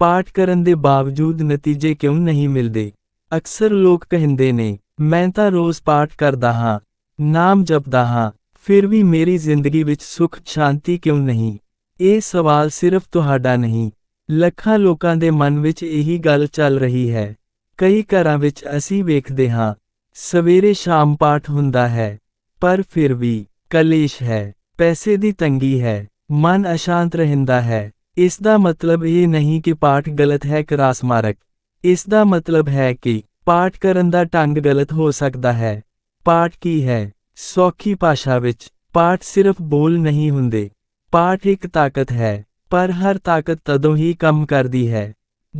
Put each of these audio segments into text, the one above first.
ਪਾਠ ਕਰਨ ਦੇ ਬਾਵਜੂਦ ਨਤੀਜੇ ਕਿਉਂ ਨਹੀਂ ਮਿਲਦੇ? ਅਕਸਰ ਲੋਕ ਕਹਿੰਦੇ ਨੇ, ਮੈਂ ਤਾਂ ਰੋਜ਼ ਪਾਠ ਕਰਦਾ ਹਾਂ, ਨਾਮ ਜਪਦਾ ਹਾਂ, ਫਿਰ ਵੀ ਮੇਰੀ ਜ਼ਿੰਦਗੀ ਵਿੱਚ ਸੁੱਖ, ਸ਼ਾਂਤੀ ਕਿਉਂ ਨਹੀਂ? ਇਹ ਸਵਾਲ ਸਿਰਫ ਤੁਹਾਡਾ ਨਹੀਂ, ਲੱਖਾਂ ਲੋਕਾਂ ਦੇ ਮਨ ਵਿੱਚ ਇਹੀ ਗੱਲ ਚੱਲ ਰਹੀ ਹੈ। ਕਈ ਘਰਾਂ ਵਿੱਚ ਅਸੀਂ ਵੇਖਦੇ ਹਾਂ, ਸਵੇਰੇ ਸ਼ਾਮ ਪਾਠ ਹੁੰਦਾ ਹੈ, ਪਰ ਫਿਰ ਵੀ ਕਲੇਸ਼ ਹੈ, ਪੈਸੇ ਦੀ ਤੰਗੀ ਹੈ, ਮਨ ਅਸ਼ਾਂਤ ਰਹਿੰਦਾ ਹੈ। ਇਸ ਦਾ ਮਤਲਬ ਇਹ ਨਹੀਂ ਕਿ ਪਾਠ ਗਲਤ ਹੈ ਕਰਾਸਮਾਰਕ। ਇਸ ਦਾ ਮਤਲਬ ਹੈ ਕਿ ਪਾਠ ਕਰਨ ਦਾ ਢੰਗ ਗਲਤ ਹੋ ਸਕਦਾ ਹੈ। ਪਾਠ ਕੀ ਹੈ? ਸੌਖੀ ਭਾਸ਼ਾ ਵਿੱਚ ਪਾਠ ਸਿਰਫ ਬੋਲ ਨਹੀਂ ਹੁੰਦੇ। ਪਾਠ ਇੱਕ ਤਾਕਤ ਹੈ, ਪਰ ਹਰ ਤਾਕਤ ਤਦੋਂ ਹੀ ਕੰਮ ਕਰਦੀ ਹੈ,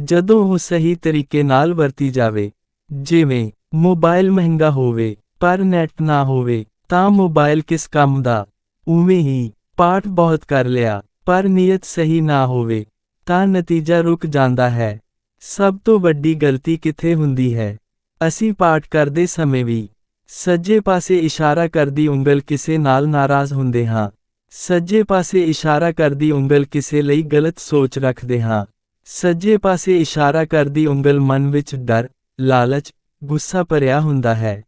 ਜਦੋਂ ਉਹ ਸਹੀ ਤਰੀਕੇ ਨਾਲ ਵਰਤੀ ਜਾਵੇ। ਜਿਵੇਂ ਮੋਬਾਈਲ ਮਹਿੰਗਾ ਹੋਵੇ, ਪਰ ਨੈਟ ਨਾ ਹੋਵੇ, ਤਾਂ ਮੋਬਾਈਲ ਕਿਸ ਕੰਮ ਦਾ? ਉਵੇਂ ਹੀ ਪਾਠ ਬਹੁਤ ਕਰ ਲਿਆ। ਪਰ ਨੀਅਤ ਸਹੀ ਨਾ ਹੋਵੇ, ਤਾਂ ਨਤੀਜਾ ਰੁਕ ਜਾਂਦਾ ਹੈ। ਸਭ ਤੋਂ ਵੱਡੀ ਗਲਤੀ ਕਿੱਥੇ ਹੁੰਦੀ ਹੈ? ਅਸੀਂ ਪਾਠ ਕਰਦੇ ਸਮੇਂ ਵੀ ਸੱਜੇ ਪਾਸੇ ਇਸ਼ਾਰਾ ਕਰਦੀ ਉਂਗਲ ਕਿਸੇ ਨਾਲ ਨਾਰਾਜ਼ ਹੁੰਦੇ ਹਾਂ। ਸੱਜੇ ਪਾਸੇ ਇਸ਼ਾਰਾ ਕਰਦੀ ਉਂਗਲ ਕਿਸੇ ਲਈ ਗਲਤ ਸੋਚ ਰੱਖਦੇ ਹਾਂ। ਸੱਜੇ ਪਾਸੇ ਇਸ਼ਾਰਾ ਕਰਦੀ ਉਂਗਲ ਮਨ ਵਿੱਚ ਡਰ, ਲਾਲਚ, ਗੁੱਸਾ ਭਰਿਆ ਹੁੰਦਾ ਹੈ।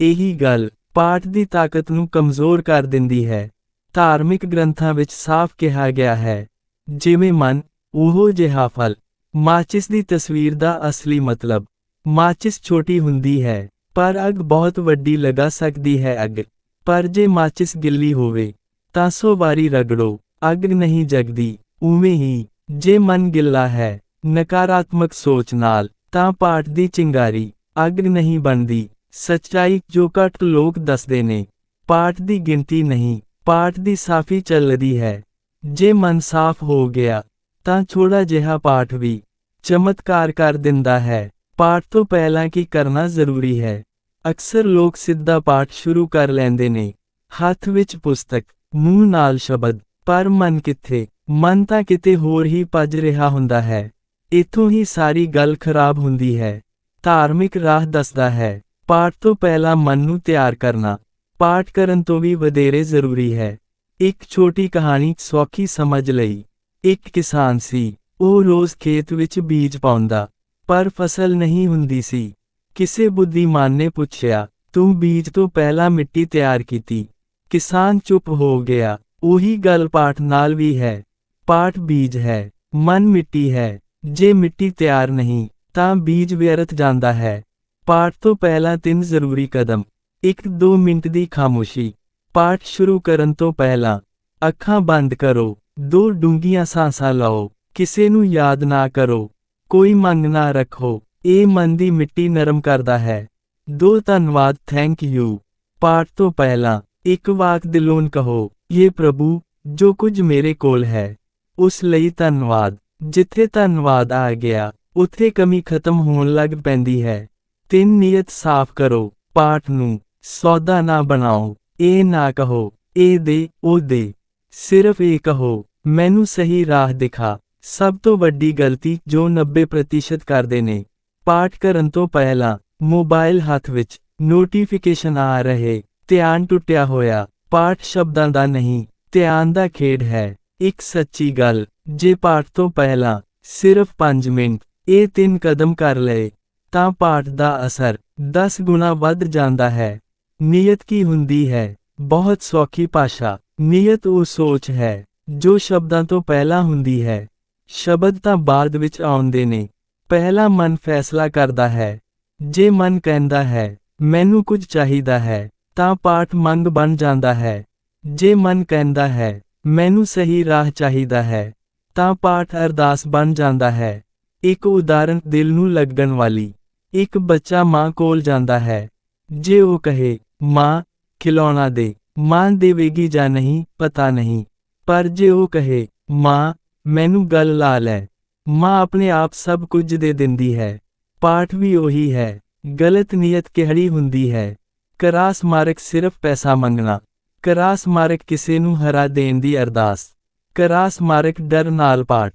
ਇਹੀ ਗੱਲ ਪਾਠ ਦੀ ਤਾਕਤ ਨੂੰ ਕਮਜ਼ੋਰ ਕਰ ਦਿੰਦੀ ਹੈ। ਧਾਰਮਿਕ ਗ੍ਰੰਥਾਂ ਵਿੱਚ ਸਾਫ਼ ਕਿਹਾ ਗਿਆ ਹੈ, ਜਿਵੇਂ ਮਨ, ਉਹ ਜਿਹਾ ਫਲ। ਮਾਚਿਸ ਦੀ ਤਸਵੀਰ ਦਾ ਅਸਲੀ ਮਤਲਬ, ਮਾਚਿਸ ਛੋਟੀ ਹੁੰਦੀ ਹੈ, ਪਰ ਅੱਗ ਬਹੁਤ ਵੱਡੀ ਲਗਾ ਸਕਦੀ ਹੈ ਅੱਗ। ਪਰ ਜੇ ਮਾਚਿਸ ਗਿੱਲੀ ਹੋਵੇ, ਤਾਂ ਸੋ ਵਾਰੀ ਰਗੜੋ, ਅੱਗ ਨਹੀਂ ਜਗਦੀ, ਉਵੇਂ ਹੀ, ਜੇ ਮਨ ਗਿੱਲਾ ਹੈ, ਨਕਾਰਾਤਮਕ ਸੋਚ ਨਾਲ, ਤਾਂ ਪਾਠ ਦੀ ਚਿੰਗਾਰੀ, ਅੱਗ ਨਹੀਂ ਬਣਦੀ। ਸੱਚਾਈ ਜੋ ਘੱਟ ਲੋਕ ਦੱਸਦੇ ਨੇ, ਪਾਠ ਦੀ ਗਿਣਤੀ ਨਹੀਂ। ਪਾਠ ਦੀ ਸਾਫੀ ਚੱਲਦੀ ਹੈ। ਜੇ ਮਨ ਸਾਫ਼ ਹੋ ਗਿਆ, ਤਾਂ ਥੋੜਾ ਜਿਹਾ ਪਾਠ ਵੀ ਚਮਤਕਾਰ ਕਰ ਦਿੰਦਾ ਹੈ। ਪਾਠ ਤੋਂ ਪਹਿਲਾਂ ਕੀ ਕਰਨਾ ਜ਼ਰੂਰੀ ਹੈ? ਅਕਸਰ ਲੋਕ ਸਿੱਧਾ ਪਾਠ ਸ਼ੁਰੂ ਕਰ ਲੈਂਦੇ ਨੇ। ਹੱਥ ਵਿੱਚ ਪੁਸਤਕ, ਮੂੰਹ ਨਾਲ ਸ਼ਬਦ, ਪਰ ਮਨ ਕਿੱਥੇ? ਮਨ ਤਾਂ ਕਿਤੇ ਹੋਰ ਹੀ ਭੱਜ ਰਿਹਾ ਹੁੰਦਾ ਹੈ। ਇਥੋਂ ਹੀ ਸਾਰੀ ਗੱਲ ਖਰਾਬ ਹੁੰਦੀ ਹੈ। ਧਾਰਮਿਕ ਰਾਹ ਦੱਸਦਾ ਹੈ। ਪਾਠ ਤੋਂ ਪਹਿਲਾਂ ਮਨ ਨੂੰ ਤਿਆਰ ਕਰਨਾ। ਪਾਠ ਕਰਨ ਤੋਂ ਵੀ ਵਧੇਰੇ ਜ਼ਰੂਰੀ ਹੈ। ਇੱਕ ਛੋਟੀ ਕਹਾਣੀ ਸੌਖੀ ਸਮਝ ਲਈ। ਇੱਕ ਕਿਸਾਨ ਸੀ। ਉਹ ਰੋਜ਼ ਖੇਤ ਵਿੱਚ ਬੀਜ ਪਾਉਂਦਾ, ਪਰ ਫਸਲ ਨਹੀਂ ਹੁੰਦੀ ਸੀ। ਕਿਸੇ ਬੁੱਧੀਮਾਨ ਨੇ ਪੁੱਛਿਆ, ਤੂੰ ਬੀਜ ਤੋਂ ਪਹਿਲਾਂ ਮਿੱਟੀ ਤਿਆਰ ਕੀਤੀ? ਕਿਸਾਨ ਚੁੱਪ ਹੋ ਗਿਆ। ਉਹੀ ਗੱਲ ਪਾਠ ਨਾਲ ਵੀ ਹੈ। ਪਾਠ ਬੀਜ ਹੈ। ਮਨ ਮਿੱਟੀ ਹੈ। ਜੇ ਮਿੱਟੀ ਤਿਆਰ ਨਹੀਂ, ਤਾਂ ਬੀਜ ਵਿਅਰਥ ਜਾਂਦਾ ਹੈ। ਪਾਠ ਤੋਂ ਪਹਿਲਾਂ ਤਿੰਨ ਜ਼ਰੂਰੀ ਕਦਮ। 1-2 ਮਿੰਟ ਦੀ ਖਾਮੋਸ਼ੀ। ਪਾਠ ਸ਼ੁਰੂ ਕਰਨ ਤੋਂ ਪਹਿਲਾਂ ਅੱਖਾਂ ਬੰਦ ਕਰੋ। ਦੋ ਡੂੰਘੀਆਂ ਸਾਂਸਾਂ ਲਓ। ਕਿਸੇ ਨੂੰ ਯਾਦ ਨਾ ਕਰੋ। ਕੋਈ ਮੰਗ ਨਾ ਰੱਖੋ। ਇਹ ਮਨ ਦੀ ਮਿੱਟੀ ਨਰਮ ਕਰਦਾ ਹੈ। ਦੋ ਧੰਨਵਾਦ ਥੈਂਕ ਯੂ ਪਾਠ ਤੋਂ ਪਹਿਲਾਂ ਇੱਕ ਵਾਕ ਦਿਲੋਂ ਕਹੋ ਇਹ ਪ੍ਰਭੂ, ਜੋ ਕੁਝ ਮੇਰੇ ਕੋਲ ਹੈ, ਉਸ ਲਈ ਧੰਨਵਾਦ। ਜਿੱਥੇ ਧੰਨਵਾਦ ਆ ਗਿਆ, ਉੱਥੇ ਕਮੀ ਖਤਮ ਹੋਣ ਲੱਗ ਪੈਂਦੀ ਹੈ। ਤਿੰਨ ਨੀਅਤ ਸਾਫ਼ ਕਰੋ। ਪਾਠ ਨੂੰ ਸੌਦਾ ਨਾ ਬਣਾਓ। ਇਹ ਨਾ ਕਹੋ, ਇਹ ਦੇ, ਉਹ ਦੇ। ਸਿਰਫ ਇਹ ਕਹੋ, ਮੈਨੂੰ ਸਹੀ ਰਾਹ ਦਿਖਾ। ਸਭ ਤੋਂ ਵੱਡੀ ਗਲਤੀ ਜੋ 90% ਕਰਦੇ ਨੇ। ਪਾਠ ਕਰਨ ਤੋਂ ਪਹਿਲਾਂ ਮੋਬਾਈਲ ਹੱਥ ਵਿੱਚ ਨੋਟੀਫਿਕੇਸ਼ਨ ਆ ਰਹੇ, ਧਿਆਨ ਟੁੱਟਿਆ ਹੋਇਆ। ਪਾਠ ਸ਼ਬਦਾਂ ਦਾ ਨਹੀਂ, ਧਿਆਨ ਦਾ ਖੇਡ ਹੈ। ਇੱਕ ਸੱਚੀ ਗੱਲ, ਜੇ ਪਾਠ ਤੋਂ ਪਹਿਲਾਂ ਸਿਰਫ 5 ਮਿੰਟ ਇਹ ਤਿੰਨ ਕਦਮ ਕਰ ਲਏ, ਤਾਂ ਪਾਠ ਦਾ ਅਸਰ 10 ਗੁਣਾ ਵੱਧ ਜਾਂਦਾ ਹੈ। ਨੀਅਤ ਕੀ ਹੁੰਦੀ ਹੈ? ਬਹੁਤ ਸੌਖੀ ਭਾਸ਼ਾ। ਨੀਅਤ ਉਹ ਸੋਚ ਹੈ, ਜੋ ਸ਼ਬਦਾਂ ਤੋਂ ਪਹਿਲਾਂ ਹੁੰਦੀ ਹੈ। ਸ਼ਬਦ ਤਾਂ ਬਾਅਦ ਵਿੱਚ ਆਉਂਦੇ ਨੇ। ਪਹਿਲਾ ਮਨ ਫੈਸਲਾ ਕਰਦਾ ਹੈ। ਜੇ ਮਨ ਕਹਿੰਦਾ ਹੈ, ਮੈਨੂੰ ਕੁਝ ਚਾਹੀਦਾ ਹੈ ਤਾਂ ਪਾਠ ਮੰਗ ਬਣ ਜਾਂਦਾ ਹੈ। ਜੇ ਮਨ ਕਹਿੰਦਾ ਹੈ, ਮੈਨੂੰ ਸਹੀ ਰਾਹ ਚਾਹੀਦਾ ਹੈ ਤਾਂ ਪਾਠ ਅਰਦਾਸ ਬਣ ਜਾਂਦਾ ਹੈ। ਇੱਕ ਉਦਾਹਰਨ ਦਿਲ ਨੂੰ ਲੱਗਣ ਵਾਲੀ। ਇੱਕ ਬੱਚਾ ਮਾਂ ਕੋਲ ਜਾਂਦਾ ਹੈ। ਜੇ ਉਹ ਕਹੇ ਮਾਂ ਖਿਲੌਣਾ ਦੇ ਮਾਂ ਦੇਵੇਗੀ ਜਾਂ ਨਹੀਂ, ਪਤਾ ਨਹੀਂ। ਪਰ ਜੇ ਉਹ ਕਹੇ, ਮਾਂ, ਮੈਨੂੰ ਗੱਲ ਲਾ ਲੈ। ਮਾਂ ਆਪਣੇ ਆਪ ਸਭ ਕੁਝ ਦੇ ਦਿੰਦੀ ਹੈ। ਪਾਠ ਵੀ ਉਹੀ ਹੈ। ਗਲਤ ਨੀਅਤ ਕਿਹੜੀ ਹੁੰਦੀ ਹੈ? ਕਰਾਸ ਮਾਰਕ ਸਿਰਫ ਪੈਸਾ ਮੰਗਣਾ। ਕਰਾਸ ਮਾਰਕ ਕਿਸੇ ਨੂੰ ਹਰਾ ਦੇਣ ਦੀ ਅਰਦਾਸ। ਕਰਾਸ ਮਾਰਕ ਡਰ ਨਾਲ ਪਾਠ।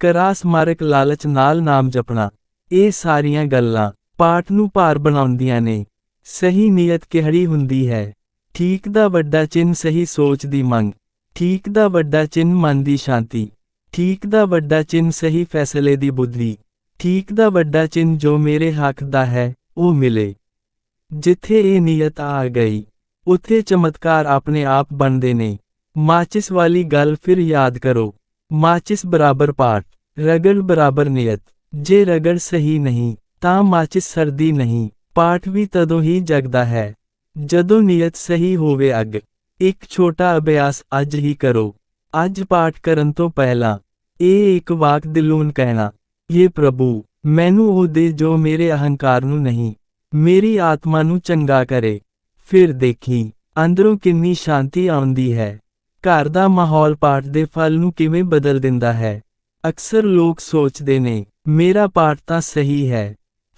ਕਰਾਸ ਮਾਰਕ ਲਾਲਚ ਨਾਲ ਨਾਮ ਜਪਣਾ। ਇਹ ਸਾਰੀਆਂ ਗੱਲਾਂ ਪਾਠ ਨੂੰ ਭਾਰ ਬਣਾਉਂਦੀਆਂ ਨੇ। ਸਹੀ ਨੀਅਤ ਕਿਹੜੀ ਹੁੰਦੀ ਹੈ? ਠੀਕ ਦਾ ਵੱਡਾ ਚਿੰਨ ਸਹੀ ਸੋਚ ਦੀ ਮੰਗ, ਠੀਕ ਦਾ ਵੱਡਾ ਚਿੰਨ ਮਨ ਦੀ ਸ਼ਾਂਤੀ, ਠੀਕ ਦਾ ਵੱਡਾ ਚਿੰਨ ਸਹੀ ਫੈਸਲੇ ਦੀ ਬੁੱਧੀ, ਠੀਕ ਦਾ ਵੱਡਾ ਚਿੰਨ ਜੋ ਮੇਰੇ ਹੱਕ ਦਾ ਹੈ, ਉਹ ਮਿਲੇ। ਜਿੱਥੇ ਇਹ ਨੀਅਤ ਆ ਗਈ, ਉੱਥੇ ਚਮਤਕਾਰ ਆਪਣੇ ਆਪ ਬਣਦੇ ਨੇ। ਮਾਚਿਸ ਵਾਲੀ ਗੱਲ ਫਿਰ ਯਾਦ ਕਰੋ। ਮਾਚਿਸ ਬਰਾਬਰ ਪਾਠ, ਰਗੜ ਬਰਾਬਰ ਨੀਅਤ। ਜੇ ਰਗੜ ਸਹੀ ਨਹੀਂ, ਤਾਂ ਮਾਚਿਸ ਸਰਦੀ ਨਹੀਂ। ਪਾਠ ਵੀ ਤਦੋਂ ਹੀ ਜਗਦਾ ਹੈ, ਜਦੋਂ ਨੀਅਤ ਸਹੀ ਹੋਵੇ ਅੱਗ। ਇੱਕ ਛੋਟਾ ਅਭਿਆਸ ਅੱਜ ਹੀ ਕਰੋ। ਅੱਜ ਪਾਠ ਕਰਨ ਤੋਂ ਪਹਿਲਾਂ, ਇਹ ਇੱਕ ਵਾਕ ਦਿਲੋਂ ਕਹਿਣਾ ਇਹ ਪ੍ਰਭੂ, ਮੈਨੂੰ ਉਹ ਦੇ ਜੋ ਮੇਰੇ ਅਹੰਕਾਰ ਨੂੰ ਨਹੀਂ, ਮੇਰੀ ਆਤਮਾ ਨੂੰ ਚੰਗਾ ਕਰੇ। ਫਿਰ ਦੇਖੀ, ਅੰਦਰੋਂ ਕਿੰਨੀ ਸ਼ਾਂਤੀ ਆਉਂਦੀ ਹੈ। ਘਰ ਦਾ ਮਾਹੌਲ ਪਾਠ ਦੇ ਫਲ ਨੂੰ ਕਿਵੇਂ ਬਦਲ ਦਿੰਦਾ ਹੈ। ਅਕਸਰ ਲੋਕ ਸੋਚਦੇ ਨੇ, ਮੇਰਾ ਪਾਠ ਤਾਂ ਸਹੀ ਹੈ।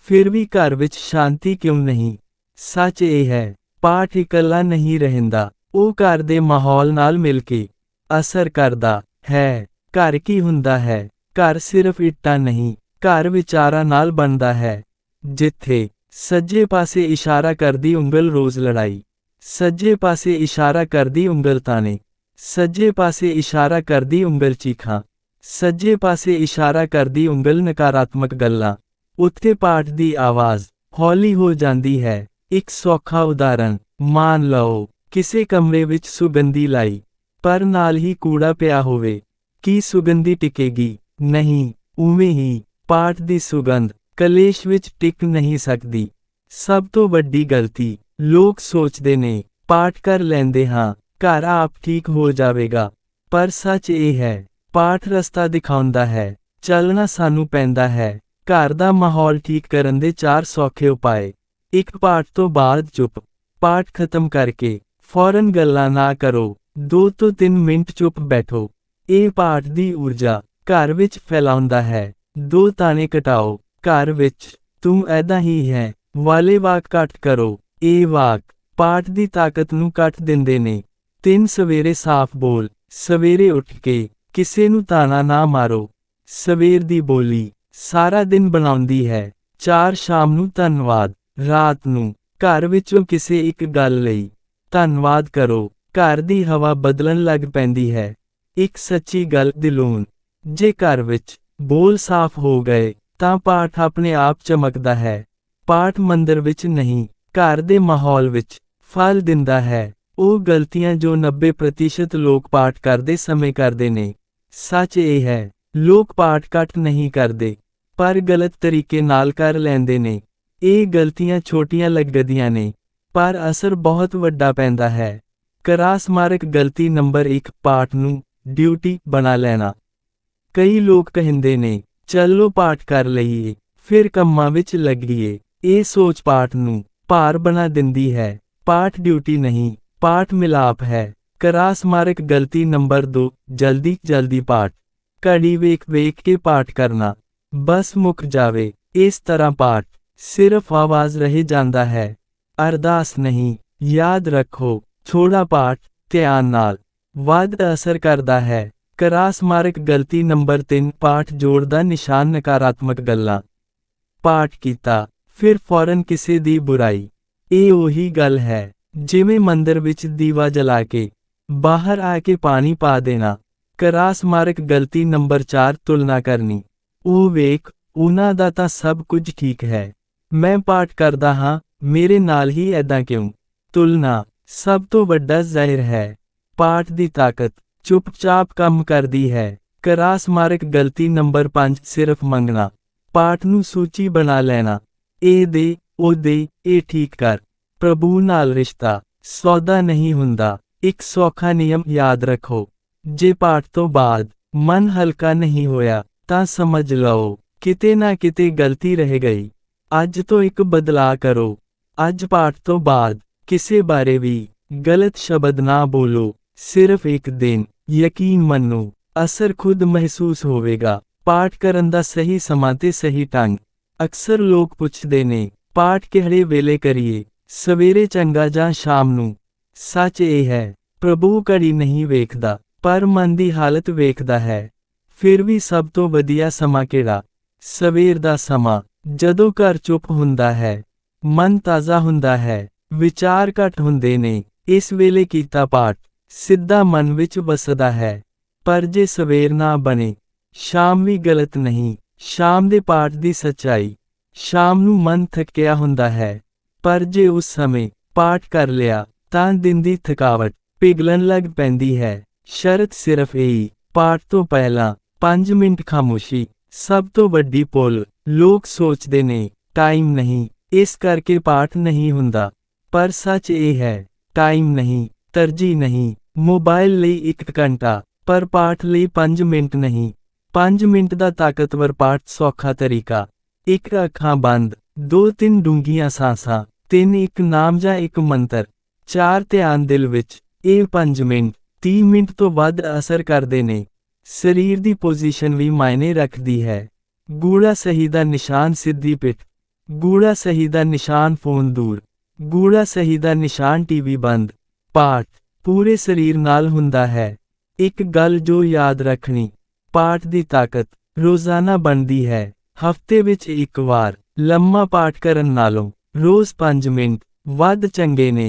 ਫਿਰ ਵੀ ਘਰ ਵਿੱਚ ਸ਼ਾਂਤੀ ਕਿਉਂ ਨਹੀਂ? ਸੱਚ ਇਹ ਹੈ, ਪਾਠ ਇਕੱਲਾ ਨਹੀਂ ਰਹਿੰਦਾ, ਉਹ ਘਰ ਦੇ ਮਾਹੌਲ ਨਾਲ ਮਿਲ ਕੇ ਅਸਰ ਕਰਦਾ ਹੈ। ਘਰ ਕੀ ਹੁੰਦਾ ਹੈ? ਘਰ ਸਿਰਫ ਇੱਟਾਂ ਨਹੀਂ, ਘਰ ਵਿਚਾਰਾਂ ਨਾਲ ਬਣਦਾ ਹੈ। ਜਿੱਥੇ ਸੱਜੇ ਪਾਸੇ ਇਸ਼ਾਰਾ ਕਰਦੀ ਉਂਗਲ ਰੋਜ਼ ਲੜਾਈ, ਸੱਜੇ ਪਾਸੇ ਇਸ਼ਾਰਾ ਕਰਦੀ ਉਂਗਲ ਤਾਨੇ, ਸੱਜੇ ਪਾਸੇ ਇਸ਼ਾਰਾ ਕਰਦੀ ਉਂਗਲ ਚੀਖਾਂ, ਸੱਜੇ ਪਾਸੇ ਇਸ਼ਾਰਾ ਕਰਦੀ ਉਂਗਲ ਨਕਾਰਾਤਮਕ ਗੱਲਾਂ। ਉੱਥੇ ਪਾਠ ਦੀ ਆਵਾਜ਼ ਹੌਲੀ ਹੋ ਜਾਂਦੀ ਹੈ। ਇੱਕ ਸੌਖਾ ਉਦਾਹਰਣ ਮੰਨ ਲਓ, ਕਿਸੇ ਕਮਰੇ ਵਿੱਚ ਸੁਗੰਧੀ ਲਾਈ, ਪਰ ਨਾਲ ਹੀ ਕੂੜਾ ਪਿਆ ਹੋਵੇ। ਕੀ ਸੁਗੰਧੀ ਟਿਕੇਗੀ? ਨਹੀਂ, ਉਵੇਂ ਹੀ ਪਾਠ ਦੀ ਸੁਗੰਧ ਕਲੇਸ਼ ਵਿੱਚ ਟਿਕ ਨਹੀਂ ਸਕਦੀ। ਸਭ ਤੋਂ ਵੱਡੀ ਗਲਤੀ, ਲੋਕ ਸੋਚਦੇ ਨੇ, ਪਾਠ ਕਰ ਲੈਂਦੇ ਹਾਂ, ਘਰ ਆਪ ਠੀਕ ਹੋ ਜਾਵੇਗਾ। ਪਰ ਸੱਚ ਇਹ ਹੈ, ਪਾਠ ਰਸਤਾ ਦਿਖਾਉਂਦਾ ਹੈ, ਚੱਲਣਾ ਸਾਨੂੰ ਪੈਂਦਾ ਹੈ। ਘਰ ਦਾ ਮਾਹੌਲ ਠੀਕ ਕਰਨ ਦੇ ਚਾਰ ਸੌਖੇ ਉਪਾਏ। ਇੱਕ ਪਾਠ ਤੋਂ ਬਾਅਦ ਚੁੱਪ। ਪਾਠ ਖਤਮ ਕਰਕੇ ਫੌਰਨ ਗੱਲਾਂ ਨਾ ਕਰੋ। 2 ਤੋਂ 3 ਮਿੰਟ ਚੁੱਪ ਬੈਠੋ। ਇਹ ਪਾਠ ਦੀ ਊਰਜਾ ਘਰ ਵਿੱਚ ਫੈਲਾਉਂਦਾ ਹੈ। ਦੋ ਤਾਣੇ ਘਟਾਓ ਘਰ ਵਿੱਚ ਤੂੰ ਐਦਾਂ ਹੀ ਹੈ। ਵਾਲੇ ਵਾਕ ਕੱਟ ਕਰੋ। ਇਹ ਵਾਕ ਪਾਠ ਦੀ ਤਾਕਤ ਨੂੰ ਕੱਟ ਦਿੰਦੇ ਨੇ। ਤਿੰਨ ਸਵੇਰੇ ਸਾਫ਼ ਬੋਲ। ਸਵੇਰੇ ਉੱਠ ਕੇ ਕਿਸੇ ਨੂੰ ਤਾਣਾ ਨਾ ਮਾਰੋ। ਸਵੇਰ ਦੀ ਬੋਲੀ। ਸਾਰਾ ਦਿਨ ਬਣਾਉਂਦੀ ਹੈ। ਚਾਰ ਸ਼ਾਮ ਨੂੰ ਧੰਨਵਾਦ। ਰਾਤ ਨੂੰ ਘਰ ਵਿੱਚੋਂ ਕਿਸੇ ਇੱਕ ਗੱਲ ਲਈ ਧੰਨਵਾਦ ਕਰੋ। ਘਰ ਦੀ ਹਵਾ ਬਦਲਣ ਲੱਗ ਪੈਂਦੀ ਹੈ। ਇੱਕ ਸੱਚੀ ਗੱਲ ਦਿਲੋਂ, ਜੇ ਘਰ ਵਿੱਚ ਬੋਲ ਸਾਫ਼ ਹੋ ਗਏ, ਤਾਂ ਪਾਠ ਆਪਣੇ ਆਪ ਚਮਕਦਾ ਹੈ। ਪਾਠ ਮੰਦਰ ਵਿੱਚ ਨਹੀਂ, ਘਰ ਦੇ ਮਾਹੌਲ ਵਿੱਚ ਫਲ ਦਿੰਦਾ ਹੈ। ਉਹ ਗਲਤੀਆਂ ਜੋ 90% ਲੋਕ ਪਾਠ ਕਰਦੇ ਸਮੇਂ ਕਰਦੇ ਨੇ। ਸੱਚ ਇਹ ਹੈ, ਲੋਕ ਪਾਠ ਘੱਟ ਨਹੀਂ ਕਰਦੇ। ਪਰ ਗਲਤ ਤਰੀਕੇ ਨਾਲ ਕਰ ਲੈਂਦੇ ਨੇ। ਇਹ ਗਲਤੀਆਂ ਛੋਟੀਆਂ ਲੱਗਦੀਆਂ ਨੇ, ਪਰ ਅਸਰ ਬਹੁਤ ਵੱਡਾ ਪੈਂਦਾ ਹੈ। ਕਰਾਸਮਾਰਕ ਗਲਤੀ ਨੰਬਰ 1 ਪਾਠ ਨੂੰ ਡਿਊਟੀ ਬਣਾ ਲੈਣਾ। ਕਈ ਲੋਕ ਕਹਿੰਦੇ ਨੇ, ਚੱਲੋ ਪਾਠ ਕਰ ਲਈਏ, ਫਿਰ ਕੰਮਾਂ ਵਿੱਚ ਲੱਗੀਏ। ਇਹ ਸੋਚ ਪਾਠ ਨੂੰ ਭਾਰ ਬਣਾ ਦਿੰਦੀ ਹੈ। ਪਾਠ ਡਿਊਟੀ ਨਹੀਂ, ਪਾਠ ਮਿਲਾਪ ਹੈ। ਕਰਾਸਮਾਰਕ ਗਲਤੀ ਨੰਬਰ 2 ਜਲਦੀ ਜਲਦੀ ਪਾਠ। ਘੜੀ ਵੇਖ ਵੇਖ ਕੇ ਪਾਠ ਕਰਨਾ। ਬਸ ਮੁੱਕ ਜਾਵੇ। ਇਸ ਤਰ੍ਹਾਂ ਪਾਠ ਸਿਰਫ ਆਵਾਜ਼ ਰਹਿ ਜਾਂਦਾ ਹੈ। ਅਰਦਾਸ ਨਹੀਂ, ਯਾਦ ਰੱਖੋ ਥੋੜਾ ਪਾਠ ਧਿਆਨ ਨਾਲ। ਵੱਧ ਅਸਰ ਕਰਦਾ ਹੈ। ਕਰਾਸਮਾਰਕ ਗਲਤੀ ਨੰਬਰ 3 ਪਾਠ ਜੋੜ ਦਾ ਨਿਸ਼ਾਨ ਨਕਾਰਾਤਮਕ ਗੱਲਾਂ। ਪਾਠ ਕੀਤਾ, ਫਿਰ ਫੌਰਨ ਕਿਸੇ ਦੀ ਬੁਰਾਈ। ਇਹ ਉਹੀ ਗੱਲ ਹੈ, ਜਿਵੇਂ ਮੰਦਰ ਵਿੱਚ ਦੀਵਾ ਜਲਾ ਕੇ, ਬਾਹਰ ਆ ਕੇ ਪਾਣੀ ਪਾ ਦੇਣਾ। ਕਰਾਸਮਾਰਕ ਗਲਤੀ ਨੰਬਰ 4 ਤੁਲਨਾ ਕਰਨੀ। ਉਹ ਵੇਖ, ਉਹਨਾਂ ਦਾ ਤਾਂ ਸਭ ਕੁਝ ਠੀਕ ਹੈ। ਮੈਂ ਪਾਠ ਕਰਦਾ ਹਾਂ, ਮੇਰੇ ਨਾਲ ਹੀ ਐਦਾਂ ਕਿਉਂ? ਤੁਲਨਾ, ਸਭ ਤੋਂ ਵੱਡਾ ਜ਼ਹਿਰ ਹੈ। ਪਾਠ ਦੀ ਤਾਕਤ, ਚੁੱਪਚਾਪ ਕੰਮ ਕਰਦੀ ਹੈ। ਕਰਾਸਮਾਰਕ ਗਲਤੀ ਨੰਬਰ 5 ਸਿਰਫ ਮੰਗਣਾ। ਪਾਠ ਨੂੰ ਸੂਚੀ ਬਣਾ ਲੈਣਾ। ਇਹ ਦੇ, ਉਹ ਦੇ, ਇਹ ਠੀਕ ਕਰ। ਪ੍ਰਭੂ ਨਾਲ ਰਿਸ਼ਤਾ, ਸੌਦਾ ਨਹੀਂ ਹੁੰਦਾ। ਇੱਕ ਸੌਖਾ ਨਿਯਮ ਯਾਦ ਰੱਖੋ। ਜੇ ਪਾਠ ਤੋਂ ਬਾਅਦ ਮਨ ਹਲਕਾ ਨਹੀਂ ਹੋਇਆ ਤਾਂ ਸਮਝ ਲਓ, ਕਿਤੇ ਨਾ ਕਿਤੇ ਗਲਤੀ ਰਹਿ ਗਈ। ਅੱਜ ਤੋਂ ਇੱਕ ਬਦਲਾਅ ਕਰੋ। ਅੱਜ ਪਾਠ ਤੋਂ ਬਾਅਦ ਕਿਸੇ ਬਾਰੇ ਵੀ ਗਲਤ ਸ਼ਬਦ ਨਾ ਬੋਲੋ। ਸਿਰਫ ਇੱਕ ਦਿਨ, ਯਕੀਨ ਮੰਨੋ, ਅਸਰ ਖੁਦ ਮਹਿਸੂਸ ਹੋਵੇਗਾ। ਪਾਠ ਕਰਨ ਦਾ ਸਹੀ ਸਮਾਂ ਤੇ ਸਹੀ ਢੰਗ। ਅਕਸਰ ਲੋਕ ਪੁੱਛਦੇ ਨੇ, ਪਾਠ ਕਿਹੜੇ ਵੇਲੇ ਕਰੀਏ? ਸਵੇਰੇ ਚੰਗਾ ਜਾਂ ਸ਼ਾਮ ਨੂੰ? ਸੱਚ ਇਹ ਹੈ, ਪ੍ਰਭੂ ਘੜੀ ਨਹੀਂ ਵੇਖਦਾ, ਪਰ ਮਨ ਦੀ ਹਾਲਤ ਵੇਖਦਾ ਹੈ। ਫਿਰ ਵੀ ਸਭ ਤੋਂ ਵਧੀਆ ਸਮਾਂ ਕਿਹੜਾ? ਸਵੇਰ ਦਾ ਸਮਾਂ, ਜਦੋਂ ਘਰ ਚੁੱਪ ਹੁੰਦਾ ਹੈ, ਮਨ ਤਾਜ਼ਾ ਹੁੰਦਾ ਹੈ, ਵਿਚਾਰ ਘਟ ਹੁੰਦੇ ਨੇ, ਇਸ ਵੇਲੇ ਕੀਤਾ ਪਾਠ, ਸਿੱਧਾ ਮਨ ਵਿੱਚ ਵਸਦਾ ਹੈ, ਪਰ ਜੇ ਸਵੇਰ ਨਾ ਬਣੇ, ਸ਼ਾਮ ਵੀ ਗਲਤ ਨਹੀਂ, ਸ਼ਾਮ ਦੇ ਪਾਠ ਦੀ ਸੱਚਾਈ, ਸ਼ਾਮ ਨੂੰ ਮਨ ਥੱਕਿਆ ਹੁੰਦਾ ਹੈ, ਪਰ ਜੇ ਉਸ ਸਮੇਂ ਪਾਠ ਕਰ ਲਿਆ, ਤਾਂ ਦਿਨ ਦੀ ਥਕਾਵਟ ਪਿਘਲਣ ਲੱਗ ਪੈਂਦੀ ਹੈ, ਸ਼ਰਤ ਸਿਰਫ ਇਹ, ਪਾਠ ਤੋਂ ਪਹਿਲਾਂ 5 ਮਿੰਟ ਖਾਮੋਸ਼ੀ। ਸਭ ਤੋਂ ਵੱਡੀ ਪੁੱਲ ਲੋਕ ਸੋਚਦੇ ਨੇ, ਟਾਈਮ ਨਹੀਂ, ਇਸ ਕਰਕੇ ਪਾਠ ਨਹੀਂ ਹੁੰਦਾ। ਪਰ ਸੱਚ ਇਹ ਹੈ, ਟਾਈਮ ਨਹੀਂ, ਤਰਜੀਹ ਨਹੀਂ, ਮੋਬਾਈਲ ਲਈ 1 ਘੰਟਾ, ਪਰ ਪਾਠ ਲਈ 5 ਮਿੰਟ ਨਹੀਂ। 5 ਮਿੰਟ ਦਾ ਤਾਕਤਵਰ ਪਾਠ ਸੌਖਾ ਤਰੀਕਾ। ਇੱਕ ਅੱਖਾਂ ਬੰਦ, ਦੋ ਤਿੰਨ ਡੂੰਘੀਆਂ ਸਾਹਾਂ ਤਿੰਨ ਇੱਕ ਨਾਮ ਜਾਂ ਇੱਕ ਮੰਤਰ। ਚਾਰ ਧਿਆਨ ਦਿਲ ਵਿੱਚ, ਇਹ 5 ਮਿੰਟ 30 ਮਿੰਟ ਤੋਂ ਵੱਧ ਅਸਰ ਕਰਦੇ ਨੇ। ਸਰੀਰ ਦੀ ਪੋਜੀਸ਼ਨ ਵੀ ਮਾਇਨੇ ਰੱਖਦੀ ਹੈ। ਗੂੜਾ ਸਹੀ ਦਾ ਨਿਸ਼ਾਨ ਸਿੱਧੀ ਪਿੱਠ, ਗੂੜਾ ਸਹੀ ਦਾ ਨਿਸ਼ਾਨ ਫੋਨ ਦੂਰ, ਗੂੜਾ ਸਹੀ ਦਾ ਨਿਸ਼ਾਨ ਟੀਵੀ ਬੰਦ, ਪਾਠ ਪੂਰੇ ਸਰੀਰ ਨਾਲ ਹੁੰਦਾ ਹੈ। ਇੱਕ ਗੱਲ ਜੋ ਯਾਦ ਰੱਖਣੀ, ਪਾਠ ਦੀ ਤਾਕਤ ਰੋਜ਼ਾਨਾ ਬਣਦੀ ਹੈ। ਹਫ਼ਤੇ ਵਿੱਚ ਇੱਕ ਵਾਰ ਲੰਮਾ ਪਾਠ ਕਰਨ ਨਾਲੋਂ ਰੋਜ਼ 5 ਮਿੰਟ ਵੱਧ ਚੰਗੇ ਨੇ।